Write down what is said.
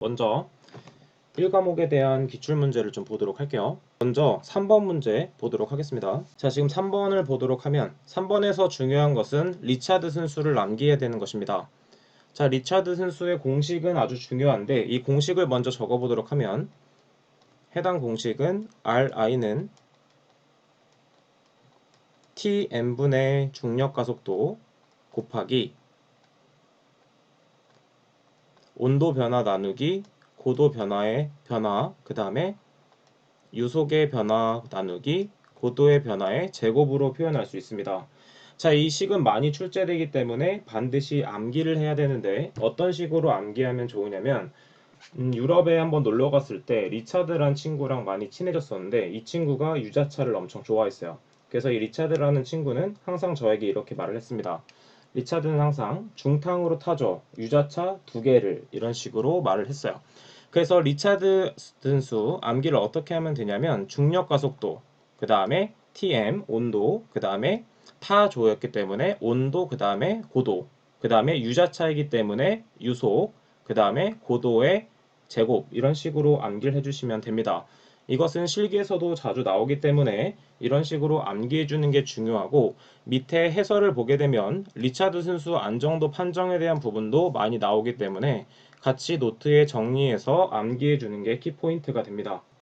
먼저 1과목에 대한 기출문제를 좀 보도록 할게요. 먼저 3번 문제 보도록 하겠습니다. 자, 지금 3번을 보도록 하면 3번에서 중요한 것은 리차드슨 수를 남겨야 되는 것입니다. 자, 리차드슨 수의 공식은 아주 중요한데 이 공식을 먼저 적어보도록 하면 해당 공식은 Ri는 Tm분의 중력 가속도 곱하기 온도 변화 나누기 고도 변화의 변화 그 다음에 유속의 변화 나누기 고도의 변화의 제곱으로 표현할 수 있습니다. 자, 이 식은 많이 출제되기 때문에 반드시 암기를 해야 되는데 어떤 식으로 암기하면 좋으냐면 음, 유럽에 한번 놀러 갔을 때 리차드란 친구랑 많이 친해졌었는데 이 친구가 유자차를 엄청 좋아했어요. 그래서 이 리차드라는 친구는 항상 저에게 이렇게 말을 했습니다. 리차드는 항상 중탕으로 타줘 유자차 두 개를 이런 식으로 말을 했어요. 그래서 리차드 등수 암기를 어떻게 하면 되냐면 중력 가속도 그 다음에 TM 온도 그 다음에 타조였기 때문에 온도 그 다음에 고도 그 다음에 유자차이기 때문에 유속 그 다음에 고도의 제곱 이런 식으로 암기를 해주시면 됩니다. 이것은 실기에서도 자주 나오기 때문에 이런 식으로 암기해 주는 게 중요하고 밑에 해설을 보게 되면 리차드 순수 안정도 판정에 대한 부분도 많이 나오기 때문에 같이 노트에 정리해서 암기해 주는 게 키포인트가 됩니다.